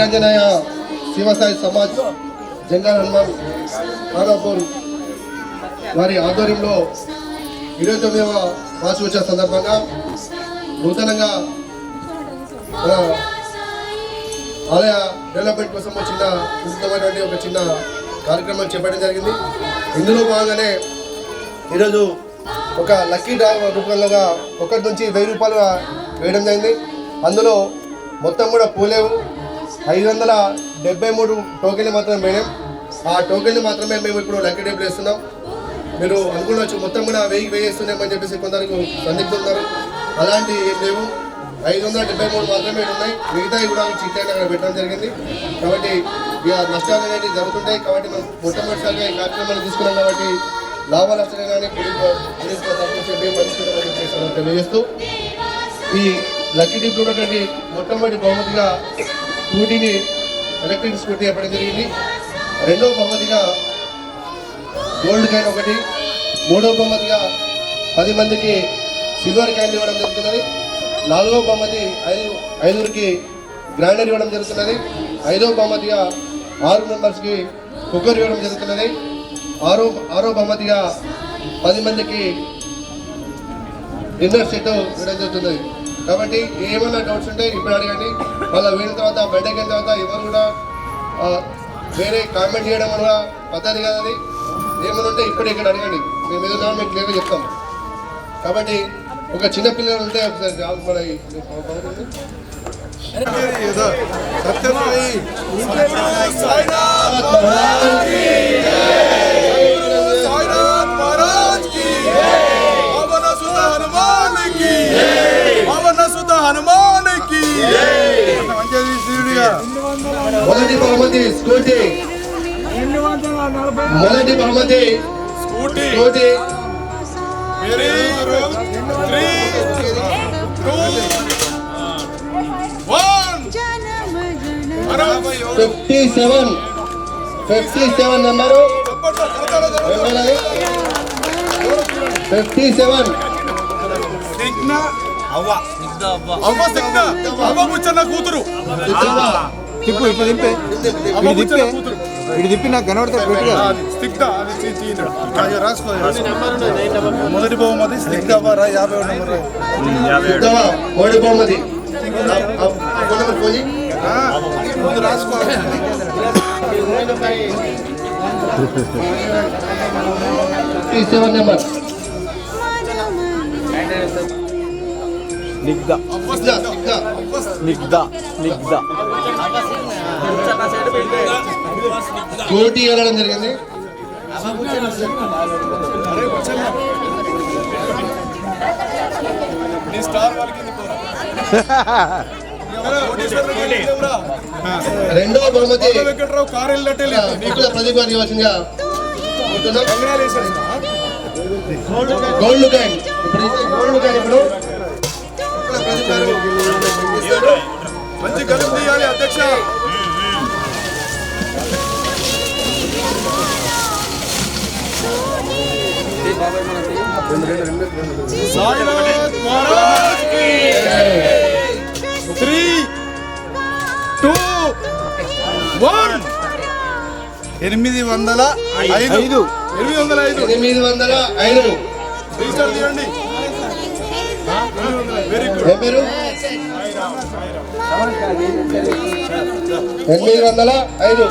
శ్రీ వీరాంజనేయ శివసాయి సమాజ్ జంగల్ హనుమాన్ నాగాపూర్ వారి ఆధ్వర్యంలో ఇరవై తొమ్మిదవ వార్షికోత్సవ సందర్భంగా నూతనంగా మన ఆలయ డెవలప్మెంట్ కోసం చిన్న విస్తృతమైనటువంటి ఒక చిన్న కార్యక్రమం చేపట్టడం జరిగింది. ఇందులో భాగంగానే ఈరోజు ఒక లక్కీ డ్రా రూపంలోగా ఒకటి నుంచి వెయ్యి రూపాయలు వేయడం జరిగింది. అందులో మొత్తం కూడా పోలేవు. ఐదు వందల డెబ్బై మూడు టోకెన్లు మాత్రమే మేడం. ఆ టోకెన్లు మాత్రమే మేము ఇప్పుడు లక్కీ డేపులు వేస్తున్నాం. మీరు అనుకున్నచ్చు మొత్తం కూడా వెయ్యి వేయిస్తున్నామని చెప్పేసి కొందరు సందిగ్ధున్నారు అలాంటి ఏం లేవు. ఐదు వందల డెబ్బై మూడు మాత్రమే ఉన్నాయి. మిగతావి కూడా చిట్టాన్ని అక్కడ పెట్టడం జరిగింది. కాబట్టి ఇక నష్టాలు అనేవి జరుగుతుంటాయి. కాబట్టి మనం మొట్టమొదటిసారిగా ఈ కార్యక్రమాన్ని తీసుకున్నాం కాబట్టి లాభాలు నష్టాలు కానీ తెలియజేస్తూ ఈ లక్కీ డిప్ ఉన్నటువంటి మొట్టమొదటి బహుమతిగా స్కూటీని ఎలక్ట్రిక్ స్కూటీ ఇవ్వడం జరిగింది. రెండవ బహుమతిగా గోల్డ్ కాయిన్ ఒకటి మూడవ బహుమతిగా పది మందికి సిల్వర్ కాయిన్ ఇవ్వడం జరుగుతున్నది. నాలుగవ బహుమతి ఐదు ఐదుగురికి గ్రైండర్ ఇవ్వడం జరుగుతున్నది. ఐదవ బహుమతిగా ఆరు మెంబర్స్కి కుక్కర్ ఇవ్వడం జరుగుతున్నది. ఆరో ఆరో బహుమతిగా పది మందికి డిన్నర్ సెట్ ఇవ్వడం జరుగుతుంది కాబట్టి ఏమైనా డౌట్స్ ఉంటే ఇప్పుడు అడగండి. మళ్ళీ వీళ్ళ తర్వాత బయటకు వెళ్ళిన తర్వాత ఎవరు కూడా ఆ, వేరే కామెంట్ చేయడం వల్ల పద్ధతి కాదు అది. ఏమైనా ఉంటే ఇప్పుడు ఇక్కడ అడగండి. మేము ఏదైనా మీకు క్లియర్గా చెప్తాం. కాబట్టి ఒక చిన్న పిల్లలు ఉంటే ఒకసారి జాబ్ మన పవన సుత హనుమాన్కి మంచిది శివుడిగా మొదటి బహుమతి స్కూటీ. మొదటి బహుమతి scooty. Scooty. Fifty seven fifty seven number fifty seven సిగ్న అవ్వ. అవ్వ. ముచ్చన్న కూతురు. తిప్పు అవ్వ ఇటు ముచ్చన్న తిప్పే. కూతురు. ఇటు తిప్పి నాకు కనబడితే పెట్టుగా స్నిగ్ధ అది తీ- తీయండి. అది రాసుకో మొదటి బహుమతి స్నిగ్ధ అవ్వరా యాభై నెంబర్ ఉత్తమ మొదటి బహుమతి. ఆ, ఆ, ఆ ఫోన్ నెంబర్ ఫోన్ చేయి. ముందు రాసుకో. ఫిఫ్టీ సెవెన్ నెంబర్ నిగ్ధ. నిగ్ధ నిగ్ధ వెళ్ళడం జరిగింది? రెండవ బహుమతి ప్రదీప్ గారికి ఇవ్వాల్సిందిగా. గోల్డ్ కాయిన్ ఇప్పుడు గోల్డ్ కాయిన్ ఇప్పుడు ఇస్తారు. మంచి గలుపు తీయాలి అధ్యక్ష సాయినాథ్ మహారాజ్కి త్రీ టూ వన్ ఎనిమిది వందల ఐదు. ఎనిమిది వందల ఐదు ఎనిమిది వందల ఐదు రిజిస్టర్ తీయండి ఏం పేరు? ఎనిమిది వందల ఐదు.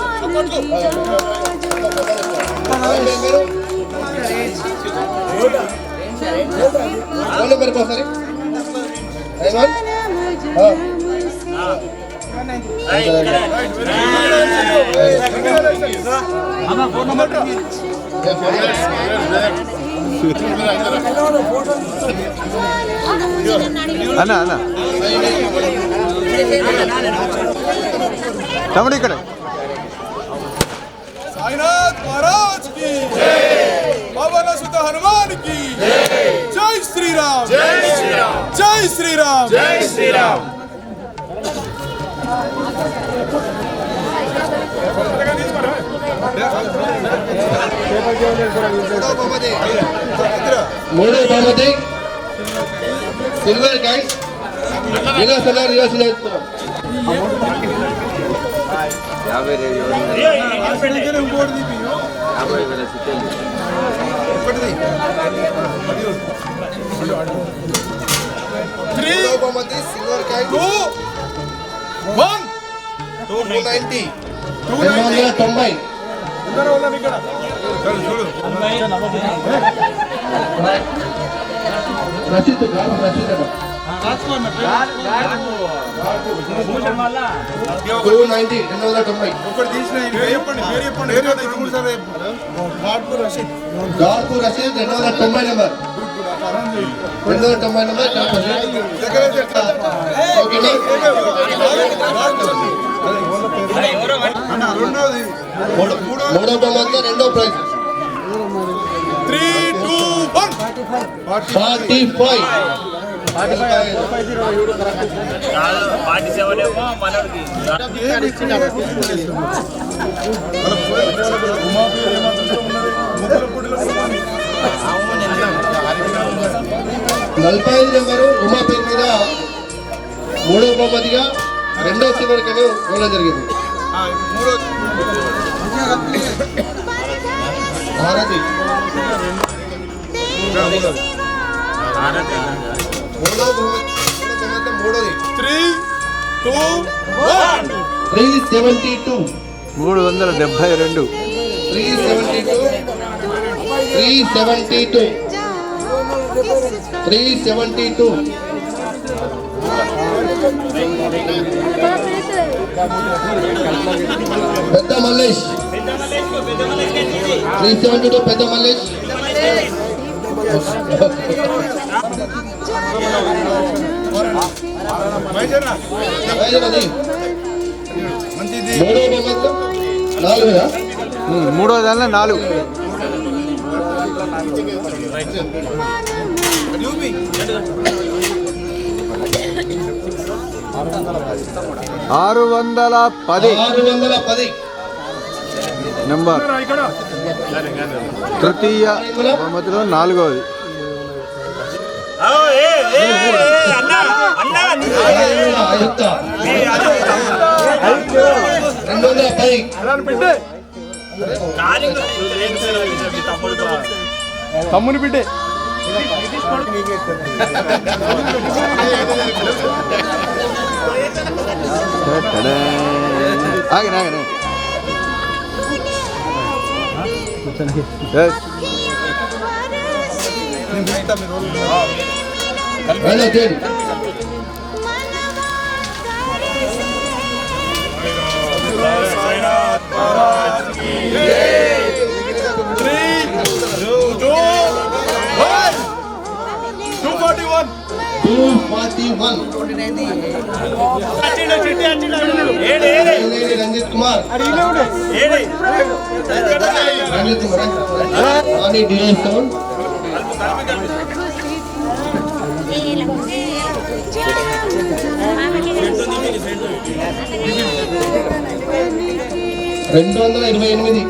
ఫోన్ నెంబర్ ఒకసారి నైన్ వన్ అన్న అన్న తమ్ముడు ఇక్కడ సాయినాథ్ మహారాజ్కి పవన సుత హనుమాన్కి జై శ్రీరామ్ జై శ్రీరామ్ జై శ్రీరామ్ జై మూడవ బహుమతి. సిల్వర్ కాయిన్ విలాసంగా రివర్స్ నేర్చుకున్నాం యాభై రేడియో యాభై వేల బహుమతి సిల్వర్ కాయిన్ టూ నైన్టీ తొంభై. రసీదు గారు రసీదు టూ నైన్టీ రెండు వందల తొంభై. గార్పు రసీద్ రెండు వందల తొంభై నెంబర్. రెండు వందల తొంభై నెంబర్ ఓకేనా మూడో బహుమతి రెండో prize. Three two one. Forty five. Forty seven ఏమో మనోడికి నలభై ఐదు నెంబరు ఉమా పేరు మీద మూడో బహుమతిగా రెండో సిల్వర్ కను ఇవ్వడం జరిగింది. మూడో టూ మూడు వందల డెబ్బై రెండు. Three seventy two three seventy two three seventy two పెద్ద మల్లేష్. త్రీ సెవెంటీ టూ పెద్ద మల్లేష్. మూడో బొమ్మతో నాలుగుదా ఉమ్, మూడో దానిలో నాలుగు. పది ఆరు వందల పది. నెంబర్. ఇక్కడ తృతీయ బహుమతిలో నాలుగవది తమ్ముని బిడ్డే. ಹಾಗೆ ಹಾಗೆ Three, two, two, one, two forty-one. Ranjith Kumar. Ranjith Kumar రెండు వందల ఇరవై ఎనిమిది.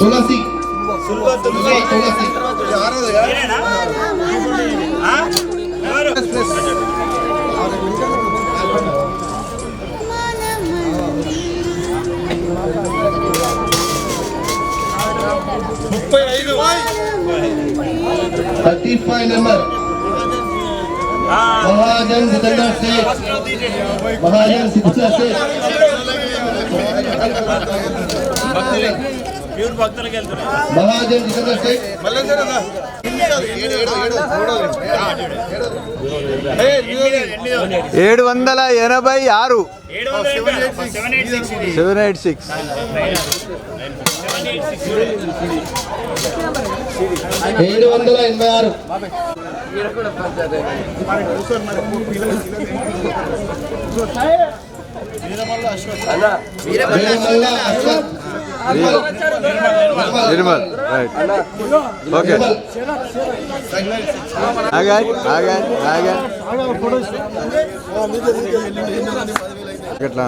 తులసి. ముప్పై ఐదు థర్టీ ఫైవ్ నెంబర్. ప్యూర్ భక్తులకి సరే అన్న. ఏడు వందల ఎనభై ఆరు. Seven eight six. ఏడు వందల ఎనభై ఆరు. Nirmal right okay. ఆగాయ్ ఆగాయ్ ఆగాయ్. ఎట్లా?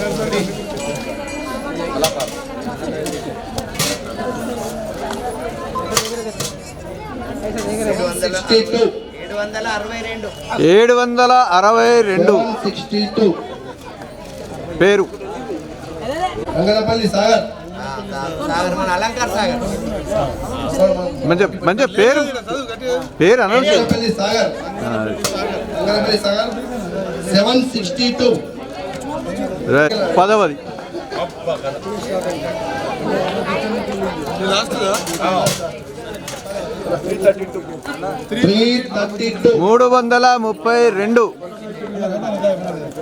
సిక్స్టీ ఏడు వందల అరవై రెండు. పేరు. రంగనపల్లి సాగర్. సాగర్ మన అలంకార్ సాగర్. మంచి మంచి పేరు. పేరు అనౌన్స్. పదవది. మూడు వందల ముప్పై రెండు.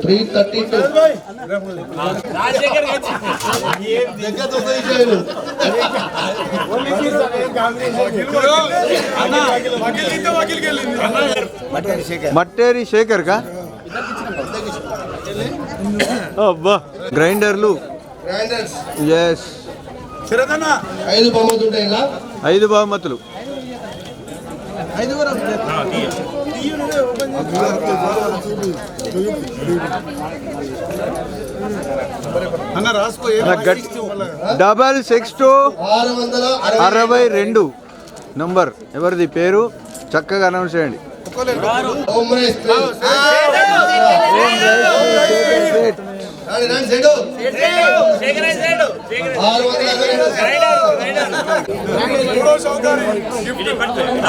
Three thirty two. మట్టేరి శేఖర్. కా అబ్బా. గ్రైండర్లు. ఎస్ ఐదు బహుమతులు అన్న రాసుకో నా గట్- డబల్ సిక్స్ టూ ఆరు వందల అరవై అరవై రెండు నంబర్ ఎవరిది పేరు చక్కగా అనౌన్స్ చేయండి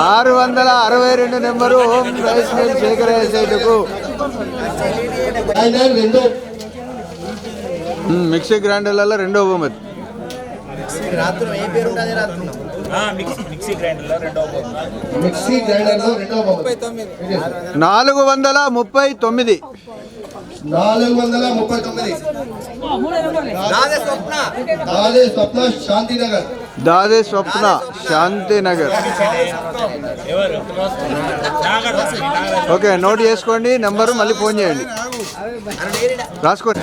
ఆరు వందల అరవై రెండు number Om rice mill grinder రెండు మిక్సీ గ్రైండర్లలో రెండో బహుమతి రాత్రి ఏ పేరు ఉంటుంది రాత్రి? మిక్సీ మిక్సీ గ్రైండర్లో రెండో మిక్సీ గ్రైండర్లో రెండవ బొమ్మ నాలుగు వందల ముప్పై తొమ్మిది. నాలుగు వందల ముప్పై తొమ్మిది. నాదే స్వప్న. శాంతినగర్. దాదే స్వప్న శాంతినగర్. ఓకే నోట్ చేసుకోండి నెంబరు మళ్ళీ ఫోన్ చేయండి. రాసుకోండి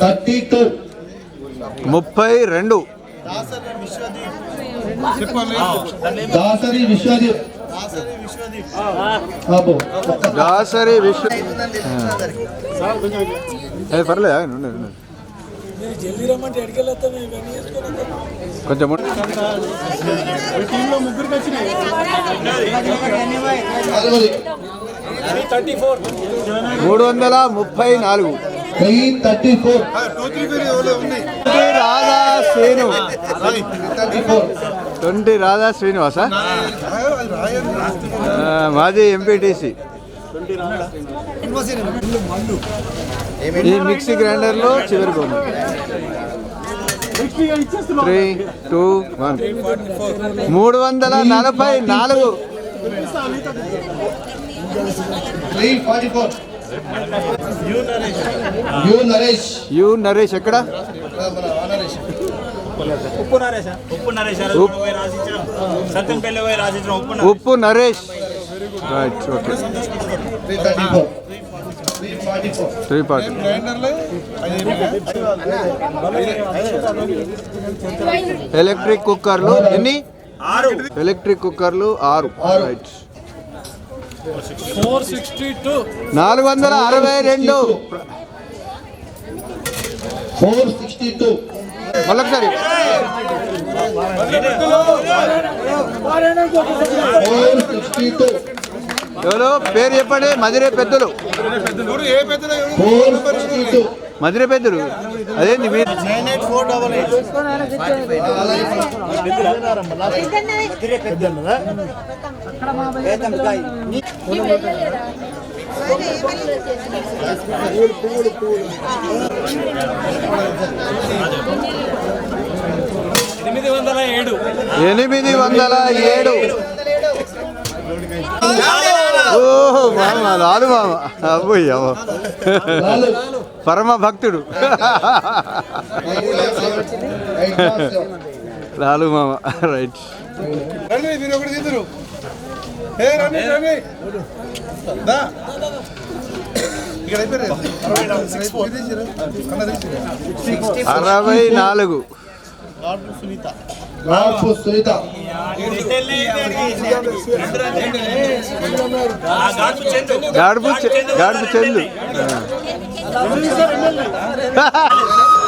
థర్టీ టూ. ముప్పై రెండు. దాసరి విశ్వదీప్. బాబు దాసరి విశ్వ ఏ, పర్లేదు. కొంచెం మూడు వందల ముప్పై నాలుగు. Thirty four Radha Srinu. Twenty Radha Srinivasa? మాది ఎంపీటీసీ ఈ మిక్సీ గ్రైండర్లో చివరి బొమ్మ. త్రీ టూ వన్ మూడు వందల నలభై నాలుగు. Three forty four U Naresh. U Naresh ఎక్కడ? ఉప్పు నరేష్ ఉప్పు నరేష్. పోయి సత్యంపల్లి ఉప్పు. ఉప్పు Naresh. Right okay three forty electric కుక్కర్లు ఎన్ని? ఆరు. ఎలక్ట్రిక్ కుక్కర్లు ఆరు. ఆరు. రైట్ నాలుగు వందల అరవై రెండు. Four sixty two. మళ్ళొకసారి. Four sixty two. ఎవరు? పేరు చెప్పండి. మదిరే పెద్దలు. ఏ పెద్దలు? Four sixty two. మదిరే పెద్దలు. అదేంటి మీరు ఎనిమిది వందల ఏడు. ఎనిమిది వందల ఏడు. ఓహో మామ లాలు మామ. అబ్బోయ్య పరమ భక్తుడు. లాలు మామ రైట్. అరవై నాలుగు. సునీత. ఆ గాజు చెందు గాడుపు గాడుపు చెల్లు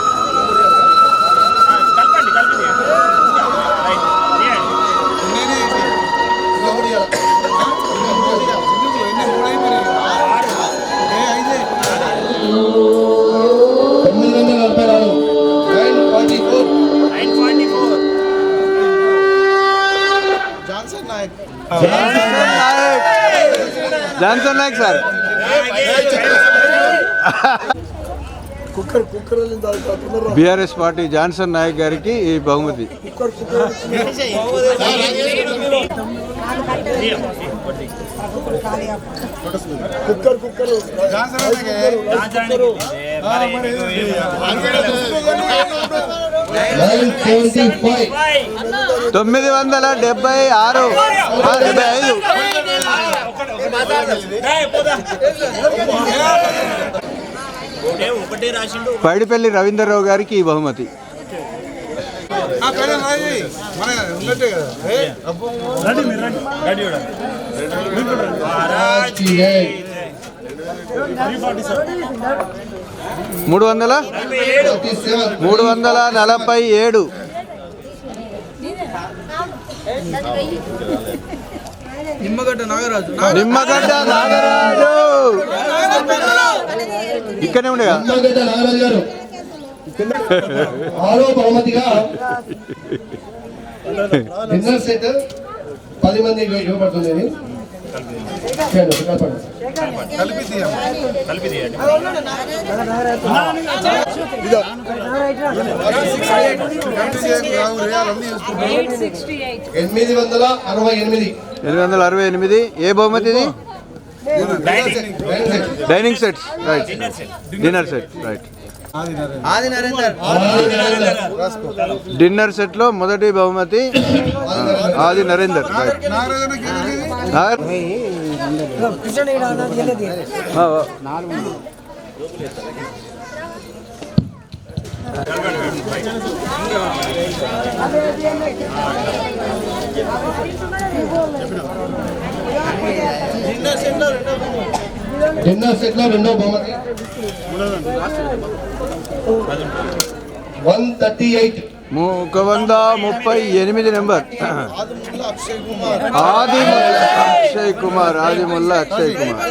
Johnson Nayak sir BRS party Johnson Nayak గారికి ఈ బహుమతి. తొమ్మిది వందల డెబ్బై ఆరు. డెబ్బై ఐదు. పైడిపల్లి రవీంద్రరావు గారికి ఈ బహుమతి. మూడు. వందల? మూడు వందల నలభై ఏడు. నిమ్మగడ్డ నాగరాజు. నిమ్మగడ్డ నాగరాజు. ఇక్కడనే ఉండేగా నిమ్మగడ్డ నాగరాజు గారు. ఆరో బహుమతిగా డిన్నర్ సెట్ పది మంది ఇవ్వబడుతుంది. ఇది. కలిపి ఎనిమిది వందల అరవై ఎనిమిది ఎనిమిది వందల అరవై ఎనిమిది ఏ బహుమతి ఇది? Dining dining sets right dinner set right dinner సెట్లో మొదటి బహుమతి ఆది నరేందర్ రైట్ నాగర్- ఆ, ఆ. డిన్నర్ సెట్లో రెండో బహుమతి. One thirty eight. ము- ఒక వంద ముప్పై ఎనిమిది నెంబర్ ఆది అక్షయ్ కుమార్ ఆది ముల్లా అక్షయ్ కుమార్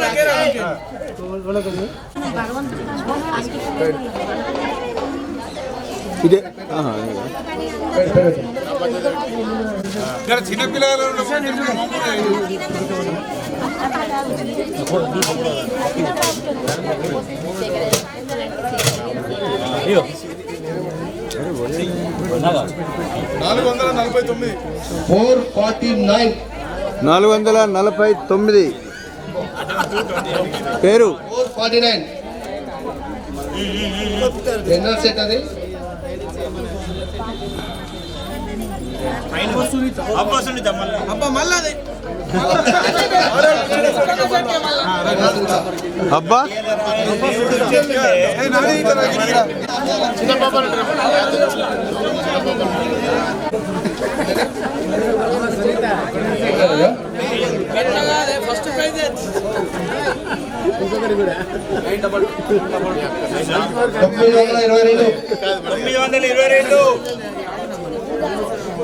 ఇదే ఆహా, ఇదే. చిన్నపిల్లలు నాలుగు వందల నలభై తొమ్మిది. Four forty nine. నాలుగు వందల నలభై తొమ్మిది. పేరు? Four forty nine. సెట్ అది? అబ్బా మళ్ళీ. అబ్బా అదే. అబ్బా. తొమ్మిది వందల ఇరవై రెండు తొమ్మిది వందల ఇరవై రెండు శక్తి సంకీర్తన కాదు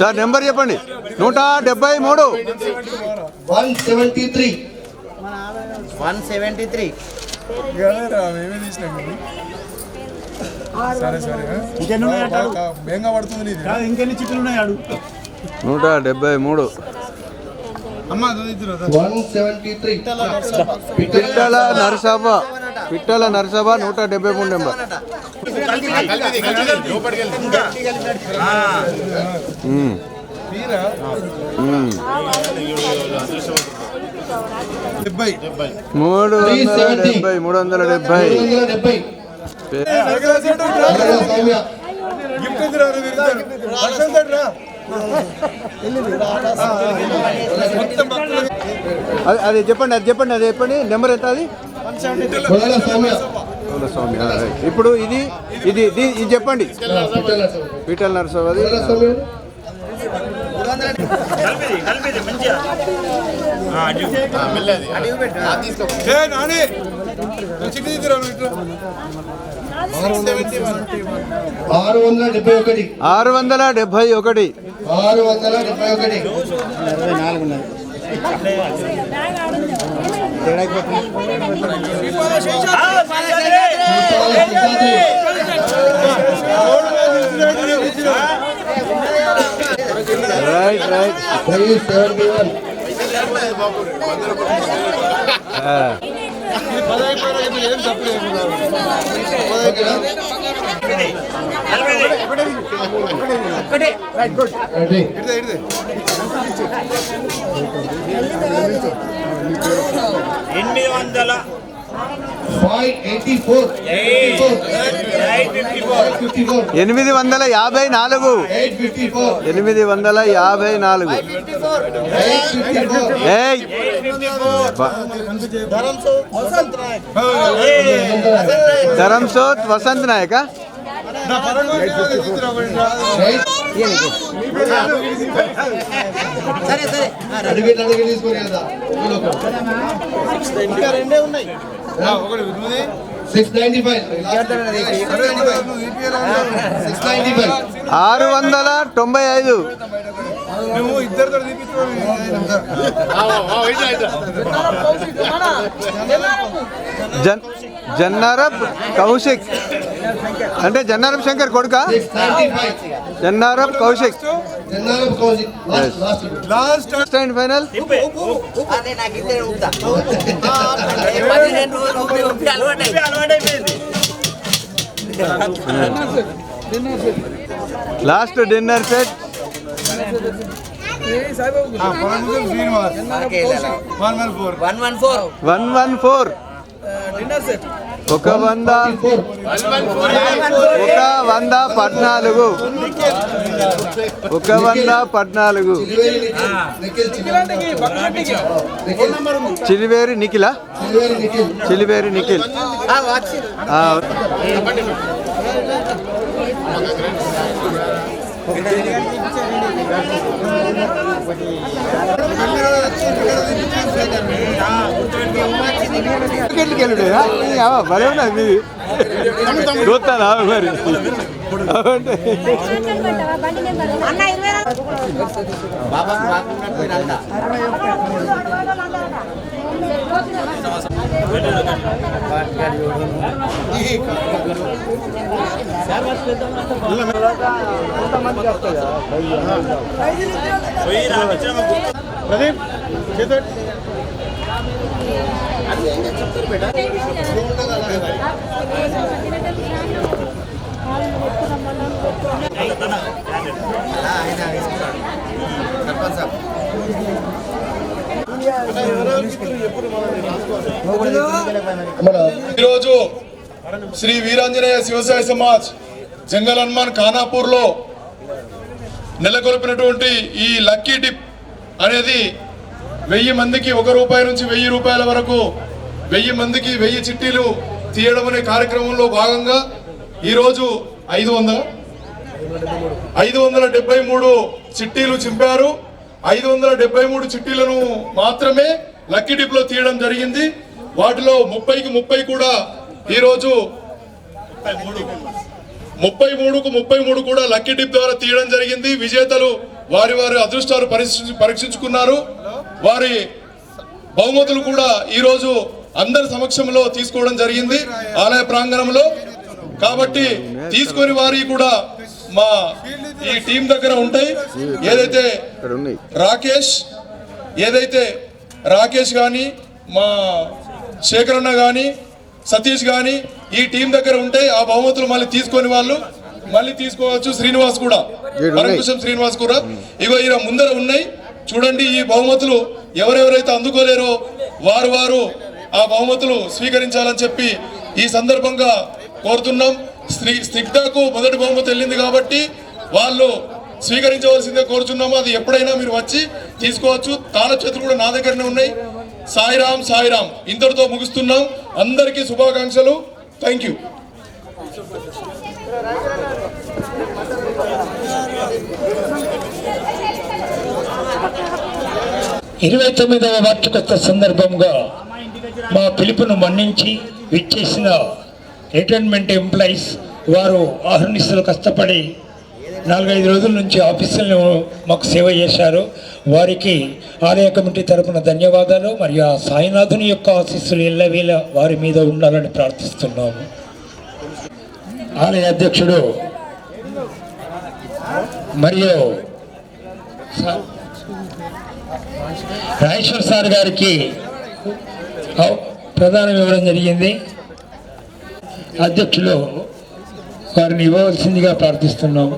సార్ నెంబర్ చెప్పండి. నూట డెబ్బై మూడు. One seventy three. One seventy three. సరే సరే బేంగా పడుతుంది నీది. ఇంకెన్ని చిక్కులు ఉన్నాయి నూట డెబ్బై మూడు. పిట్టల నరసభ. పిట్టల నరసభ నూట డెబ్బై మూడు నెంబర్. మూడు వందల డెబ్బై మూడు వందల డెబ్బై. అది చెప్పండి అది చెప్పండి అది చెప్పండి. నెంబర్ ఎంత అది? కొడాల సౌమ్య అవునా స్వామి ఆ, రైట్. ఇప్పుడు ఇది ఇది ఇది చెప్పండి. పీటల్ ఇట్లా. ఆరు వందల డెబ్బై ఒకటి ఆరు వందల డెబ్భై ఒకటి ఆరు వందల డెబ్బై ఒకటి శేషాద్రి. రైట్ రైట్ కలిపిది. రెడీ ఇడిదే, ఇడిదే. ఎనిమిది వందల ఎనిమిది వందల యాభై నాలుగు. ఎనిమిది వందల యాభై నాలుగు. ధరంసోత్ వసంత్ నాయక. సరే సరే అడిగి అడిగి ఇంకా రెండే ఉన్నాయి ఒకటి six ninety five six ninety five ఆరు వందల తొంభై ఐదు. నువ్వు ఇద్దరితో జన్నారబ్ కౌశిక్. అంటే జన్నారబ్ శంకర్ కొడుక? జన్నారబ్ Kaushik. Last and final last dinner set one one four. One one four. One one four. ఒక వంద. ఒక వంద పద్నాలుగు. ఒక వంద పద్నాలుగు. చిలివేరి నిఖిల్? నిఖిల్. చిలివేరి నిఖిల భలే ఉన్నది మీది చూస్తానా మరి ప్రదీప్ చేతుడు మన ఈరోజు శ్రీ వీరాంజనేయ శివసాయ సమాజ్ జంగల్ హనుమాన్ ఖానాపూర్లో నెలకొల్పినటువంటి ఈ లక్కీ డిప్ అనేది వెయ్యి మందికి ఒక రూపాయి నుంచి వెయ్యి రూపాయల వరకు వెయ్యి మందికి వెయ్యి చిట్టీలు తీయడం అనే కార్యక్రమంలో భాగంగా ఈరోజు ఐదు వందల ఐదు వందల డెబ్బై మూడు చిట్టీలు చింపారు. ఐదు వందల డెబ్బై మూడు చిట్టీలను మాత్రమే లక్కీ డిప్లో తీయడం జరిగింది. వాటిలో ముప్పైకి ముప్పై కూడా ఈరోజు ముప్పై మూడుకు ముప్పై మూడు కూడా లక్కీ డిప్ ద్వారా తీయడం జరిగింది. విజేతలు వారి వారి అదృష్టాలు పరీక్షించుకున్నారు. వారి బహుమతులు కూడా ఈరోజు అందరి సమక్షంలో తీసుకోవడం జరిగింది. ఆలయ ప్రాంగణంలో. కాబట్టి తీసుకొని వారి కూడా మా ఈ టీం దగ్గర ఉంటాయి. ఏదైతే రాకేష్ ఏదైతే రాకేష్ కానీ మా శేఖరన్న కానీ సతీష్ కానీ ఈ టీం దగ్గర ఉంటే ఆ బహుమతులు మళ్ళీ తీసుకొని వాళ్ళు మళ్ళీ తీసుకోవచ్చు. శ్రీనివాస్ కూడా. పరమకృష్ణ శ్రీనివాస్ కూడా. ఇగో ఈయన ముందర ఉన్నాయి. చూడండి ఈ బహుమతులు ఎవరెవరైతే అందుకోలేరో వారు వారు ఆ బహుమతులు స్వీకరించాలని చెప్పి ఈ సందర్భంగా కోరుతున్నాం. స్ని- స్నిగ్ధకు మొదటి బహుమతి వెళ్ళింది కాబట్టి వాళ్ళు స్వీకరించవలసిందే కోరుచున్నాము. అది ఎప్పుడైనా మీరు వచ్చి తీసుకోవచ్చు. తాళ చేతులు కూడా నా దగ్గరనే ఉన్నాయి. సాయిరామ్ సాయిరామ్. ఇంతటితో ముగిస్తున్నాం. అందరికీ శుభాకాంక్షలు. థ్యాంక్ యూ ఇరవై తొమ్మిదవ వార్షికోత్సవ సందర్భంగా మా పిలుపును మన్నించి విచ్చేసిన రిటైర్మెంట్ ఎంప్లాయీస్ వారు ఆహ్వానిస్తులు కష్టపడి నాలుగైదు రోజుల నుంచి ఆఫీసులను మాకు సేవ చేశారు. వారికి ఆలయ కమిటీ తరపున ధన్యవాదాలు. మరియు ఆ సాయినాథుని యొక్క ఆశీస్సులు ఎల్లవేళ వారి మీద ఉండాలని ప్రార్థిస్తున్నాము. ఆలయ అధ్యక్షుడు మరియు రాజేశ్వర్ సార్ గారికి ప్రధానం ఇవ్వడం జరిగింది. అధ్యక్షులు వారిని ఇవ్వవలసిందిగా ప్రార్థిస్తున్నాము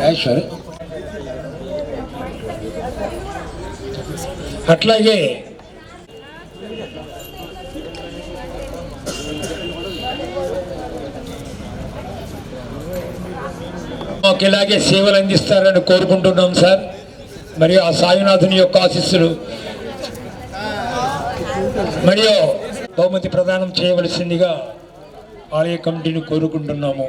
రాజేశ్వర్ అట్లాగే మాకు ఇలాగే సేవలు అందిస్తారని కోరుకుంటున్నాం సార్. మరియు ఆ సాయినాథుని యొక్క ఆశీస్సులు. మరియు బహుమతి ప్రదానం చేయవలసిందిగా ఆలయ కమిటీని కోరుకుంటున్నాము.